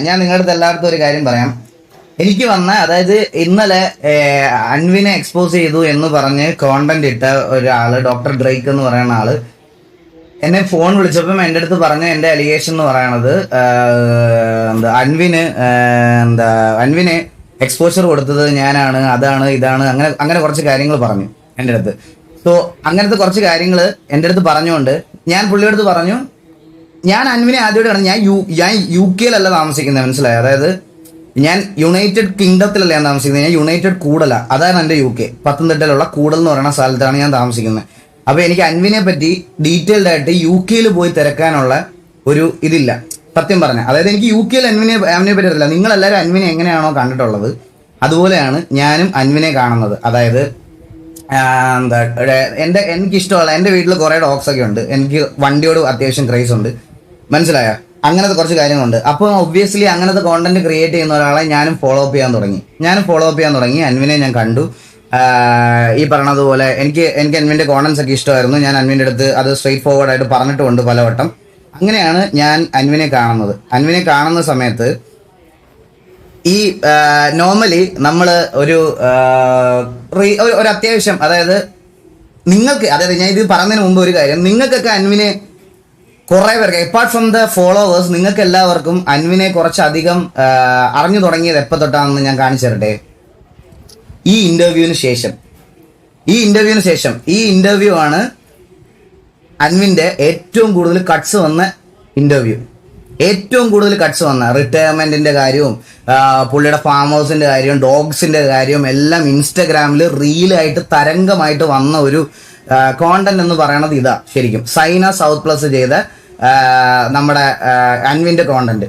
ഞാൻ നിങ്ങളുടെ എല്ലാവർക്കും ഒരു കാര്യം പറയാം. എനിക്ക് വന്ന അതായത് ഇന്നലെ അൻവിനെ എക്സ്പോസ് ചെയ്തു എന്ന് പറഞ്ഞ് കോണ്ടന്റ് ഇട്ട ഒരാൾ ഡോക്ടർ ഡ്രേക്ക് എന്ന് പറയുന്ന ആൾ എന്നെ ഫോൺ വിളിച്ചപ്പം എന്റെ അടുത്ത് പറഞ്ഞ എന്റെ അലിഗേഷൻ എന്ന് പറയണത് എന്താ അൻവിന് എന്താ അൻവിന് എക്സ്പോഷർ കൊടുത്തത് ഞാനാണ് അതാണ് ഇതാണ് അങ്ങനെ അങ്ങനെ കുറച്ച് കാര്യങ്ങൾ പറഞ്ഞു എന്റെ അടുത്ത്. സോ അങ്ങനത്തെ കുറച്ച് കാര്യങ്ങൾ എന്റെ അടുത്ത് പറഞ്ഞുകൊണ്ട് ഞാൻ പുള്ളിയുടെ അടുത്ത് പറഞ്ഞു ഞാൻ അൻവിനെ ആദ്യമായിട്ട് കാണാൻ ഞാൻ യു ഞാൻ യു കെയിലല്ല താമസിക്കുന്നത് മനസ്സിലായി? അതായത് ഞാൻ യുണൈറ്റഡ് കിങ്ഡത്തിലല്ല ഞാൻ താമസിക്കുന്നത് ഞാൻ യുണൈറ്റഡ് കൂടല. അതാണ് എന്റെ യു കെ പത്തനംതിട്ടയിലുള്ള കൂടൽ എന്ന് പറയുന്ന സ്ഥലത്താണ് ഞാൻ താമസിക്കുന്നത്. അപ്പോൾ എനിക്ക് അൻവിനെ പറ്റി ഡീറ്റെയിൽഡ് ആയിട്ട് യു കെയിൽ പോയി തിരക്കാനുള്ള ഒരു ഇതില്ല. സത്യം പറഞ്ഞ. അതായത് എനിക്ക് യു കെയിൽ അൻവിനെ അൻവിനെ പറ്റി അറിയില്ല. നിങ്ങളെല്ലാവരും അൻവിനെ എങ്ങനെയാണോ കണ്ടിട്ടുള്ളത് അതുപോലെയാണ് ഞാനും അൻവിനെ കാണുന്നത്. അതായത് എന്താ എന്റെ എനിക്ക് ഇഷ്ടമുള്ള എന്റെ വീട്ടിൽ കുറേ ഡോഗ്സ് ഒക്കെ ഉണ്ട്. എനിക്ക് വണ്ടിയോട് അത്യാവശ്യം ക്രേസ് ഉണ്ട്. മനസ്സിലായോ? അങ്ങനത്തെ കുറച്ച് കാര്യങ്ങളുണ്ട്. അപ്പോൾ ഒബ്വിയസ്ലി അങ്ങനത്തെ കോണ്ടന്റ് ക്രിയേറ്റ് ചെയ്യുന്ന ഒരാളെ ഞാനും ഫോളോ അപ്പ് ചെയ്യാൻ തുടങ്ങി. ഞാനും ഫോളോ അപ്പ് ചെയ്യാൻ തുടങ്ങി. അൻവിനെ ഞാൻ കണ്ടു. ഈ പറഞ്ഞതുപോലെ എനിക്ക് എനിക്ക് അൻവിന്റെ കോണ്ടൻസ് ഒക്കെ ഇഷ്ടമായിരുന്നു. ഞാൻ അൻവിന്റെ അടുത്ത് അത് സ്ട്രെയിറ്റ് ഫോർവേഡ് ആയിട്ട് പറഞ്ഞിട്ടുണ്ട് പലവട്ടം. അങ്ങനെയാണ് ഞാൻ അൻവിനെ കാണുന്നത്. അൻവിനെ കാണുന്ന സമയത്ത് ഈ നോർമലി നമ്മൾ ഒരു- ഒരു അത്യാവശ്യം അതായത് നിങ്ങൾക്ക് അതായത് ഞാൻ ഇത് പറഞ്ഞതിന് മുമ്പ് ഒരു കാര്യം നിങ്ങൾക്കൊക്കെ അൻവിനെ കുറെ പേർക്ക് അപ്പാർട്ട് ഫ്രം ദ ഫോളോവേഴ്സ് നിങ്ങൾക്ക് എല്ലാവർക്കും അൻവിനെ കുറച്ചധികം അറിഞ്ഞു തുടങ്ങിയത് എപ്പോൾ തൊട്ടാണെന്ന് ഞാൻ കാണിച്ചു തരട്ടെ ഈ ഇന്റർവ്യൂവിന് ശേഷം. ഈ ഇന്റർവ്യൂവിന് ശേഷം. ഈ ഇന്റർവ്യൂ ആണ് അൻവിന്റെ ഏറ്റവും കൂടുതൽ കട്ട്സ് വന്ന ഇന്റർവ്യൂ ഏറ്റവും കൂടുതൽ കട്ട്സ് വന്ന റിട്ടയർമെന്റിന്റെ കാര്യവും പുള്ളിയുടെ ഫാം ഹൗസിന്റെ കാര്യവും ഡോഗ്സിന്റെ കാര്യവും എല്ലാം ഇൻസ്റ്റഗ്രാമിൽ റീലായിട്ട് തരംഗമായിട്ട് വന്ന ഒരു കോണ്ടന്റ് എന്ന് പറയണത് ഇതാ ശരിക്കും. സൈന സൗത്ത് പ്ലസ് ചെയ്ത നമ്മുടെ അൻവിന്റെ കോണ്ടന്റ്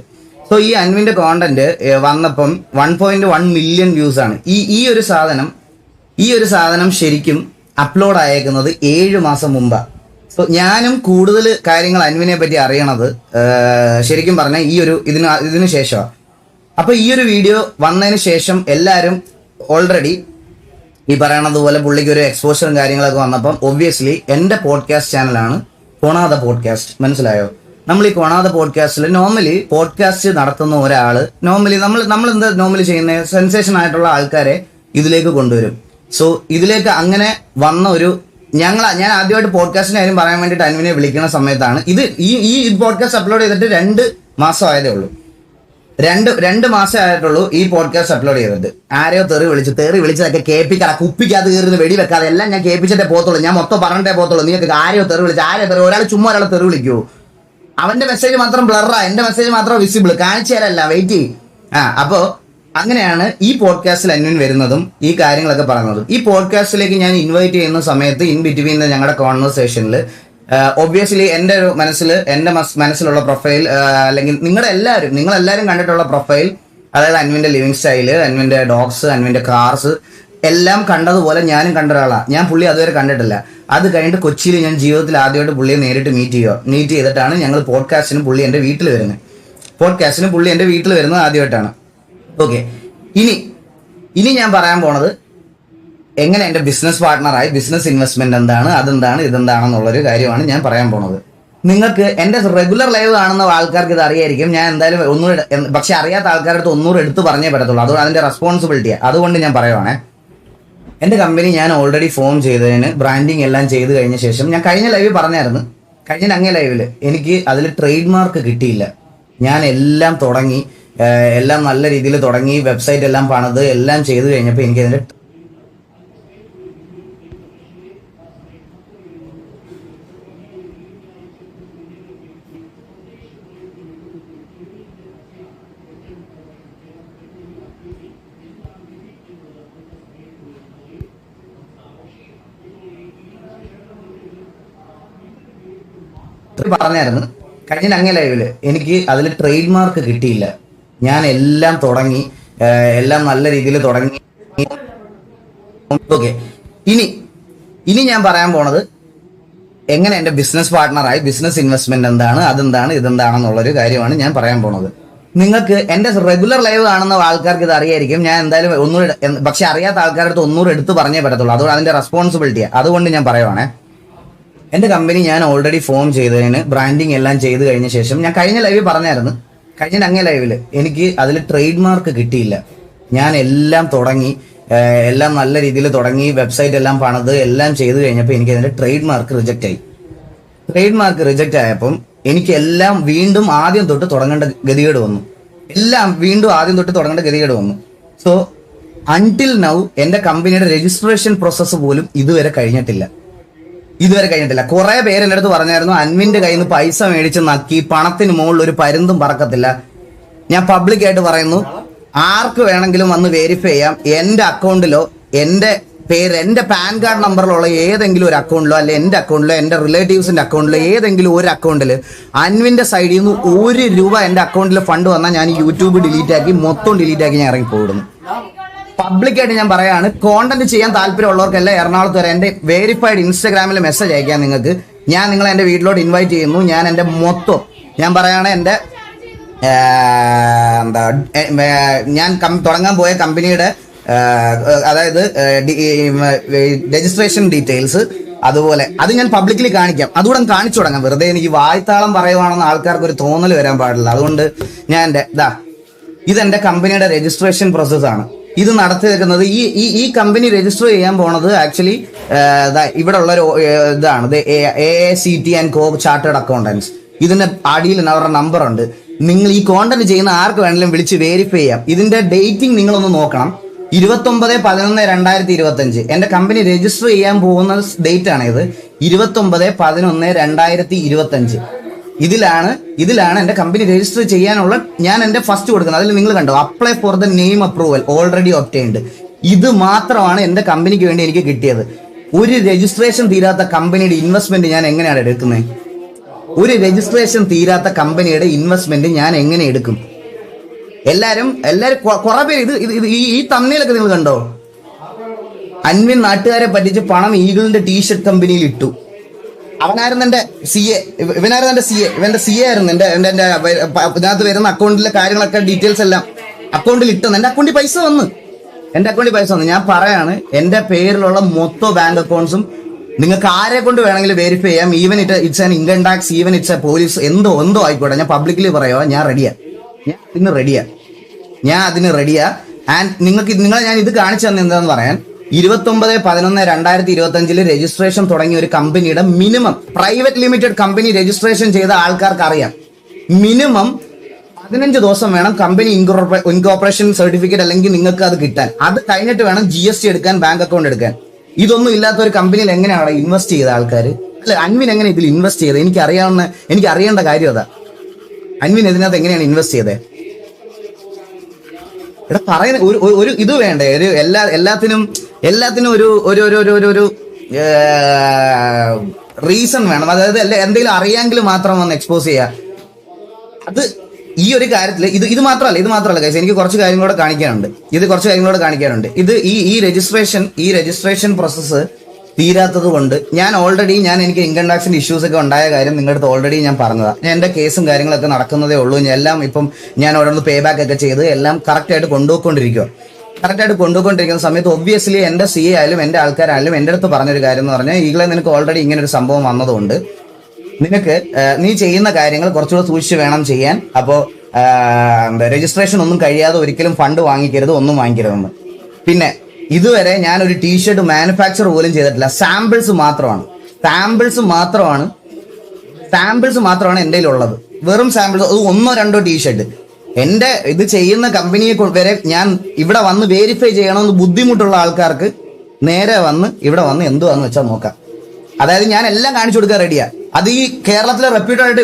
സോ ഈ അൻവിന്റെ കോണ്ടന്റ് വന്നപ്പം one point one million views ആണ്. ഈ ഈ ഒരു സാധനം ഈ ഒരു സാധനം ശരിക്കും അപ്ലോഡ് ആയേക്കുന്നത് ഏഴ് മാസം മുമ്പാണ് സോ ഞാനും കൂടുതൽ കാര്യങ്ങൾ അൻവിനെ പറ്റി അറിയണത് ശരിക്കും പറഞ്ഞാൽ ഈ ഒരു ഇതിന് ഇതിന് ശേഷമാണ് അപ്പൊ ഈ ഒരു വീഡിയോ വന്നതിന് ശേഷം എല്ലാവരും ഓൾറെഡി ഈ പറയണത് പോലെ പുള്ളിക്ക് ഒരു എക്സ്പോഷറും കാര്യങ്ങളൊക്കെ വന്നപ്പം ഒബ്വിയസ്ലി എന്റെ പോഡ്കാസ്റ്റ് ചാനലാണ് കൊണാദ പോഡ്കാസ്റ്റ് മനസ്സിലായോ? നമ്മൾ ഈ കൊണാദ പോഡ്കാസ്റ്റിൽ നോർമലി പോഡ്കാസ്റ്റ് നടത്തുന്ന ഒരാൾ നോർമലി നമ്മൾ നമ്മൾ എന്താ നോർമലി ചെയ്യുന്ന? സെൻസേഷൻ ആയിട്ടുള്ള ആൾക്കാരെ ഇതിലേക്ക് കൊണ്ടുവരും. സോ ഇതിലേക്ക് അങ്ങനെ വന്ന ഒരു ഞങ്ങൾ ഞാൻ ആദ്യമായിട്ട് പോഡ്കാസ്റ്റിന്റെ കാര്യം പറയാൻ വേണ്ടിയിട്ട് അനുവിനെ വിളിക്കുന്ന സമയത്താണ് ഇത് ഈ ഈ പോഡ്കാസ്റ്റ് അപ്ലോഡ് ചെയ്തിട്ട് രണ്ട് മാസം ആയതേ ഉള്ളൂ. രണ്ട് രണ്ട് മാസമായിട്ടുള്ളൂ ഈ പോഡ്കാസ്റ്റ് അപ്ലോഡ് ചെയ്തിട്ട് ആരെയോ തെറി വിളിച്ചു തെറി വിളിച്ചതൊക്കെ കേൾപ്പിക്കാതെ കുപ്പിക്കാതെ കയറുന്ന വെടി വെക്കാതെ എല്ലാം ഞാൻ കേൾപ്പിച്ചിട്ടേ പോത്തുള്ളൂ ഞാൻ മൊത്തം പറഞ്ഞിട്ടേ പോത്തുള്ളൂ നിങ്ങൾക്ക് ആരെയോ തെറി വിളിച്ചു ആരെയോ തെറി ഒരാൾ ചുമ്മാ ഒരാൾ തെറി വിളിക്കൂ. അവന്റെ മെസ്സേജ് മാത്രം ബ്ലറാ എന്റെ മെസ്സേജ് മാത്രം വിസിബിൾ കാണിച്ചു തരല്ല വെയിറ്റ് ആ അപ്പോ അങ്ങനെയാണ് ഈ പോഡ്കാസ്റ്റിൽ അന്വൻ വരുന്നതും ഈ കാര്യങ്ങളൊക്കെ പറയുന്നതും. ഈ പോഡ്കാസ്റ്റിലേക്ക് ഞാൻ ഇൻവൈറ്റ് ചെയ്യുന്ന സമയത്ത് ഇൻ ബിറ്റ്വീൻ ഞങ്ങളുടെ കോൺവെർസേഷനിൽ ഒബ്വിയസ്ലി എന്റെ ഒരു മനസ്സിൽ എന്റെ മനസ്സിലുള്ള പ്രൊഫൈൽ അല്ലെങ്കിൽ നിങ്ങളുടെ എല്ലാവരും നിങ്ങൾ എല്ലാവരും കണ്ടിട്ടുള്ള പ്രൊഫൈൽ അതായത് അൻവിന്റെ ലിവിങ് സ്റ്റൈൽ അൻവിന്റെ ഡോഗ്സ് അൻവിന്റെ കാർസ് എല്ലാം കണ്ടതുപോലെ ഞാനും കണ്ട ഒരാളാണ് ഞാൻ പുള്ളി അതുവരെ കണ്ടിട്ടില്ല. അത് കഴിഞ്ഞിട്ട് കൊച്ചിയിൽ ഞാൻ ജീവിതത്തിൽ ആദ്യമായിട്ട് പുള്ളിയെ നേരിട്ട് മീറ്റ് ചെയ്യുക മീറ്റ് ചെയ്തിട്ടാണ് ഞങ്ങൾ പോഡ്കാസ്റ്റിന് പുള്ളി എന്റെ വീട്ടിൽ വരുന്നത്. പോഡ്കാസ്റ്റിന് പുള്ളി എന്റെ വീട്ടിൽ വരുന്നത് ആദ്യമായിട്ടാണ്. ഓക്കെ ഇനി ഇനി ഞാൻ പറയാൻ പോണത് എങ്ങനെ എന്റെ ബിസിനസ് പാർട്ട്ണറായി ബിസിനസ് ഇൻവെസ്റ്റ്മെന്റ് എന്താണ് അതെന്താണ് ഇതെന്താണെന്നുള്ളൊരു കാര്യമാണ് ഞാൻ പറയാൻ പോണത്. നിങ്ങൾക്ക് എന്റെ റെഗുലർ ലൈവ് കാണുന്ന ആൾക്കാർക്ക് ഇത് അറിയായിരിക്കും. ഞാൻ എന്തായാലും ഒന്നൂറ് പക്ഷെ അറിയാത്ത ആൾക്കാരുടെ അടുത്ത് ഒന്നൂറ് എടുത്ത് പറഞ്ഞേ പറ്റത്തുള്ളൂ. അതുകൊണ്ട് അതിന്റെ റെസ്പോൺസിബിലിറ്റിയാണ് അതുകൊണ്ട് ഞാൻ പറയുവാണേ. എന്റെ കമ്പനി ഞാൻ ഓൾറെഡി ഫോം ചെയ്തതിന് ബ്രാൻഡിങ് എല്ലാം ചെയ്ത് കഴിഞ്ഞ ശേഷം ഞാൻ കഴിഞ്ഞ ലൈവിൽ പറഞ്ഞായിരുന്നു. കഴിഞ്ഞ അങ്ങേ ലൈവിൽ എനിക്ക് അതിൽ ട്രേഡ് മാർക്ക് കിട്ടിയില്ല. ഞാൻ എല്ലാം തുടങ്ങി എല്ലാം നല്ല രീതിയിൽ തുടങ്ങി വെബ്സൈറ്റ് എല്ലാം പണിത് എല്ലാം ചെയ്ത് കഴിഞ്ഞപ്പോൾ എനിക്ക് അതിന്റെ പറഞ്ഞായിരുന്നു. കഴിഞ്ഞ അങ്ങേ ലൈവിൽ എനിക്ക് അതിൽ ട്രേഡ് മാർക്ക് കിട്ടിയില്ല. ഞാൻ എല്ലാം തുടങ്ങി എല്ലാം നല്ല രീതിയിൽ തുടങ്ങി. ഓക്കെ. ഇനി ഇനി ഞാൻ പറയാൻ പോണത് എങ്ങനെ എന്റെ ബിസിനസ് പാർട്ട്ണറായി ബിസിനസ് ഇൻവെസ്റ്റ്മെന്റ് എന്താണ് അതെന്താണ് ഇതെന്താണെന്നുള്ളൊരു കാര്യമാണ് ഞാൻ പറയാൻ പോണത്. നിങ്ങൾക്ക് എന്റെ റെഗുലർ ലൈവ് കാണുന്ന ആൾക്കാർക്ക് ഇത് അറിയായിരിക്കും. ഞാൻ എന്തായാലും ഒന്നൂടെ പക്ഷെ അറിയാത്ത ആൾക്കാരുടെ അടുത്ത് ഒന്നൂടെ എടുത്ത് പറഞ്ഞേ പറ്റത്തുള്ളൂ. അതുകൊണ്ട് അതിന്റെ റെസ്പോൺസിബിലിറ്റിയാണ് അതുകൊണ്ട് ഞാൻ പറയുവാണേ. എന്റെ കമ്പനി ഞാൻ ഓൾറെഡി ഫോം ചെയ്തതിന് ബ്രാൻഡിങ് എല്ലാം ചെയ്ത് കഴിഞ്ഞ ശേഷം ഞാൻ കഴിഞ്ഞ ലൈവിൽ പറഞ്ഞായിരുന്നു. കഴിഞ്ഞ അങ്ങേ ലൈവിൽ എനിക്ക് അതിൽ ട്രേഡ് മാർക്ക് കിട്ടിയില്ല. ഞാൻ എല്ലാം തുടങ്ങി എല്ലാം നല്ല രീതിയിൽ തുടങ്ങി വെബ്സൈറ്റ് എല്ലാം പണത് എല്ലാം ചെയ്തു കഴിഞ്ഞപ്പോൾ എനിക്ക് അതിന്റെ ട്രേഡ് മാർക്ക് റിജക്റ്റ് ആയി. ട്രേഡ് മാർക്ക് റിജക്റ്റ് ആയപ്പം എനിക്ക് എല്ലാം വീണ്ടും ആദ്യം തൊട്ട് തുടങ്ങേണ്ട ഗതികേട് വന്നു. എല്ലാം വീണ്ടും ആദ്യം തൊട്ട് തുടങ്ങേണ്ട ഗതികേട് വന്നു. സോ അൺടിൽ നൗ എന്റെ കമ്പനിയുടെ രജിസ്ട്രേഷൻ പ്രോസസ്സ് പോലും ഇതുവരെ കഴിഞ്ഞിട്ടില്ല. ഇതുവരെ കഴിഞ്ഞിട്ടില്ല. കുറെ പേര് എന്റെ അടുത്ത് പറഞ്ഞായിരുന്നു അൻവിന്റെ കയ്യിൽ നിന്ന് പൈസ മേടിച്ച് നക്കി പണത്തിന് മുകളിൽ ഒരു പരുന്തും പറക്കത്തില്ല. ഞാൻ പബ്ലിക്കായിട്ട് പറയുന്നു ആർക്ക് വേണമെങ്കിലും വന്ന് വെരിഫൈ ചെയ്യാം. എന്റെ അക്കൗണ്ടിലോ എന്റെ പേര് എന്റെ പാൻ കാർഡ് നമ്പറിലുള്ള ഏതെങ്കിലും ഒരു അക്കൗണ്ടിലോ അല്ലെ എന്റെ അക്കൗണ്ടിലോ എന്റെ റിലേറ്റീവ്സിന്റെ അക്കൗണ്ടിലോ ഏതെങ്കിലും ഒരു അക്കൗണ്ടിൽ അൻവിന്റെ സൈഡിൽ നിന്ന് ഒരു രൂപ എന്റെ അക്കൗണ്ടിൽ ഫണ്ട് വന്നാൽ ഞാൻ യൂട്യൂബ് ഡിലീറ്റ് ആക്കി മൊത്തം ഡിലീറ്റ് ആക്കി ഞാൻ ഇറങ്ങി പോയിടുന്നു. പബ്ലിക്കായിട്ട് ഞാൻ പറയാണ് കോണ്ടന്റ് ചെയ്യാൻ താല്പര്യമുള്ളവർക്കെല്ലാം എറണാകുളത്ത് വരെ എന്റെ വെരിഫൈഡ് ഇൻസ്റ്റാഗ്രാമിൽ മെസ്സേജ് അയക്കാം നിങ്ങൾക്ക്. ഞാൻ നിങ്ങളെ എന്റെ വീട്ടിലോട്ട് ഇൻവൈറ്റ് ചെയ്യുന്നു. ഞാൻ എന്റെ മൊത്തം ഞാൻ പറയാണ് എന്റെ എന്താ ഞാൻ തുടങ്ങാൻ പോയ കമ്പനിയുടെ അതായത് രജിസ്ട്രേഷൻ ഡീറ്റെയിൽസ് അതുപോലെ. അത് ഞാൻ പബ്ലിക്കലി കാണിക്കാം. അതുകൂടെ കാണിച്ചു തുടങ്ങാം. വെറുതെ എനിക്ക് വായ്ത്താളം പറയുവാണെന്ന് ആൾക്കാർക്ക് ഒരു തോന്നൽ വരാൻ പാടില്ല. അതുകൊണ്ട് ഞാൻ എന്റെ ഇതാ ഇതെന്റെ കമ്പനിയുടെ രജിസ്ട്രേഷൻ പ്രോസസ്സാണ് ഇത് നടത്തി വെക്കുന്നത് ഈ ഈ ഈ കമ്പനി രജിസ്റ്റർ ചെയ്യാൻ പോണത് ആക്ച്വലി ഇവിടെ ഉള്ള ഒരു ഇതാണ്. A C T and co chartered accountants ഇതിന്റെ അടിയിൽ അവരുടെ നമ്പർ ഉണ്ട്. നിങ്ങൾ ഈ കോണ്ടന്റ് ചെയ്യുന്ന ആർക്ക് വേണമെങ്കിലും വിളിച്ച് വെരിഫൈ ചെയ്യാം. ഇതിന്റെ ഡേറ്റിംഗ് നിങ്ങളൊന്ന് നോക്കണം. ഇരുപത്തൊമ്പത് പതിനൊന്ന് രണ്ടായിരത്തി ഇരുപത്തി അഞ്ച് എന്റെ കമ്പനി രജിസ്റ്റർ ചെയ്യാൻ പോകുന്ന ഡേറ്റ് ആണ് ഇത് ഇരുപത്തൊമ്പത് പതിനൊന്ന് രണ്ടായിരത്തി ഇരുപത്തി അഞ്ച് ഇതിലാണ് ഇതിലാണ് എന്റെ കമ്പനി രജിസ്റ്റർ ചെയ്യാനുള്ള ഞാൻ എന്റെ ഫസ്റ്റ് കൊടുക്കുന്നത്. അതിൽ നിങ്ങൾ കണ്ടോ apply for the name approval already obtained ഇത് മാത്രമാണ് എന്റെ കമ്പനിക്ക് വേണ്ടി എനിക്ക് കിട്ടിയത്. ഒരു രജിസ്ട്രേഷൻ തീരാത്ത കമ്പനിയുടെ ഇൻവെസ്റ്റ്മെന്റ് ഞാൻ എങ്ങനെയാണ് എടുക്കുന്നത് ഒരു രജിസ്ട്രേഷൻ തീരാത്ത കമ്പനിയുടെ ഇൻവെസ്റ്റ്മെന്റ് ഞാൻ എങ്ങനെ എടുക്കും? എല്ലാരും എല്ലാരും കുറെ പേര് ഇത് ഈ തമ്മിലൊക്കെ നിങ്ങൾ കണ്ടോ? അൻവിൻ നാട്ടുകാരെ പറ്റിച്ച് പണം ഈഗിളിന്റെ ടീഷർട്ട് കമ്പനിയിൽ ഇട്ടു. അവനായിരുന്നു എന്റെ സി എ ഇവനായിരുന്നു എന്റെ സി എ ഇവന്റെ സി എ ആയിരുന്നു. എന്റെ എന്റെ എന്റെ ഇതിനകത്ത് വരുന്ന അക്കൗണ്ടിലെ കാര്യങ്ങളൊക്കെ ഡീറ്റെയിൽസ് എല്ലാം അക്കൗണ്ടിൽ ഇട്ടെന്ന് എന്റെ അക്കൗണ്ടിൽ പൈസ വന്നു. എന്റെ അക്കൗണ്ടിൽ പൈസ വന്നു. ഞാൻ പറയാണ് എന്റെ പേരിലുള്ള മൊത്തം ബാങ്ക് അക്കൗണ്ട്സും നിങ്ങൾക്ക് ആരെ കൊണ്ട് വേണമെങ്കിലും വെരിഫൈ ചെയ്യാം. Even it it's an income tax even it's a police എന്തോ എന്തോ ആയിക്കോട്ടെ. ഞാൻ പബ്ലിക്കലി പറയുക ഞാൻ റെഡിയാ ഞാൻ ഇന്ന് റെഡിയാ ഞാൻ അതിന് റെഡിയാ ആൻഡ് നിങ്ങൾക്ക് നിങ്ങളെ ഞാൻ ഇത് കാണിച്ചു തന്നെ എന്താന്ന് പറയാൻ ഇരുപത്തൊമ്പത് പതിനൊന്ന് രണ്ടായിരത്തി ഇരുപത്തി അഞ്ചിൽ രജിസ്ട്രേഷൻ തുടങ്ങിയ ഒരു കമ്പനിയുടെ minimum private limited company registration ചെയ്ത ആൾക്കാർക്ക് അറിയാം മിനിമം പതിനഞ്ച് ദിവസം വേണം കമ്പനി ഇൻകോപ്പറേഷൻ സർട്ടിഫിക്കറ്റ് അല്ലെങ്കിൽ നിങ്ങൾക്ക് അത് കിട്ടാൻ. അത് കഴിഞ്ഞിട്ട് വേണം ജി എസ് ടി എടുക്കാൻ ബാങ്ക് അക്കൗണ്ട് എടുക്കാൻ. ഇതൊന്നും ഇല്ലാത്ത ഒരു കമ്പനിയിൽ എങ്ങനെയാണ് ഇൻവെസ്റ്റ് ചെയ്ത ആൾക്കാർ അല്ല അൻവിൻ എങ്ങനെ ഇതിൽ ഇൻവെസ്റ്റ് ചെയ്തത് എനിക്ക് അറിയാവുന്ന എനിക്ക് അറിയേണ്ട കാര്യം അതാ. അൻവിൻ ഇതിനകത്ത് എങ്ങനെയാണ് ഇൻവെസ്റ്റ് ചെയ്തത് എടാ പറയുന്ന ഒരു- ഒരു ഇത് വേണ്ടേ? ഒരു എല്ലാ എല്ലാത്തിനും എല്ലാത്തിനും ഒരു ഒരു ഒരു ഒരു ഒരു റീസൺ വേണം. അതായത് എന്തെങ്കിലും അറിയാമെങ്കിൽ മാത്രം വന്ന് എക്സ്പോസ് ചെയ്യുക അത് ഈ ഒരു കാര്യത്തിൽ ഇത് ഇത് മാത്രമല്ല ഇത് മാത്രമല്ല കൈസ് എനിക്ക് കുറച്ച് കാര്യങ്ങളോട് കാണിക്കാനുണ്ട്. ഇത് കുറച്ച് കാര്യങ്ങളോട് കാണിക്കാനുണ്ട്. ഇത് ഈ ഈ രജിസ്ട്രേഷൻ ഈ രജിസ്ട്രേഷൻ പ്രോസസ്സ് തീരാത്തത് കൊണ്ട് ഞാൻ ഓൾറെഡി ഞാൻ എനിക്ക് ഇൻകം ടാക്സിന്റെ ഇഷ്യൂസ് ഒക്കെ ഉണ്ടായ കാര്യം നിങ്ങളുടെ അടുത്ത് ഓൾറെഡി ഞാൻ പറഞ്ഞതാണ് ഞാൻ എന്റെ കേസും കാര്യങ്ങളൊക്കെ നടക്കുന്നതേ ഉള്ളൂ. എല്ലാം ഇപ്പം ഞാൻ ഓരോന്ന് പേ ബാക്ക് ഒക്കെ ചെയ്ത് എല്ലാം കറക്റ്റ് ആയിട്ട് കൊണ്ടുപോയിക്കൊണ്ടിരിക്കുക കറക്റ്റ് ആയിട്ട് കൊണ്ടുപോയിക്കൊണ്ടിരിക്കുന്ന സമയത്ത് ഒബ്വിയസ്ലി എന്റെ സി ആയാലും എന്റെ ആൾക്കാരായാലും എന്റെ അടുത്ത് പറഞ്ഞൊരു കാര്യം എന്ന് പറഞ്ഞാൽ ഈകളെ നിനക്ക് ഓൾറെഡി ഇങ്ങനെ ഒരു സംഭവം വന്നതുകൊണ്ട് നിനക്ക് നീ ചെയ്യുന്ന കാര്യങ്ങൾ കുറച്ചുകൂടെ സൂക്ഷിച്ച് വേണം ചെയ്യാൻ. അപ്പോൾ രജിസ്ട്രേഷൻ ഒന്നും കഴിയാതെ ഒരിക്കലും ഫണ്ട് വാങ്ങിക്കരുത് ഒന്നും വാങ്ങിക്കരുതെന്ന്. പിന്നെ ഇതുവരെ ഞാൻ ഒരു ടീഷർട്ട് മാനുഫാക്ചർ പോലും ചെയ്തിട്ടില്ല. സാമ്പിൾസ് മാത്രമാണ്. സാമ്പിൾസ് മാത്രമാണ്. സാമ്പിൾസ് മാത്രമാണ് എന്റെ ഉള്ളത് വെറും സാമ്പിൾസ് ഒന്നോ രണ്ടോ ടീഷർട്ട് എന്റെ ഇത് ചെയ്യുന്ന കമ്പനിയെ വരെ ഞാൻ ഇവിടെ വന്ന് വേരിഫൈ ചെയ്യണമെന്ന് ബുദ്ധിമുട്ടുള്ള ആൾക്കാർക്ക് നേരെ വന്ന് ഇവിടെ വന്ന് എന്തുവാന്ന് വെച്ചാൽ നോക്കാം. അതായത് ഞാൻ എല്ലാം കാണിച്ചു കൊടുക്കാൻ റെഡിയാ അത് ഈ കേരളത്തിലെ റെപ്യൂട്ടഡ് ആയിട്ട്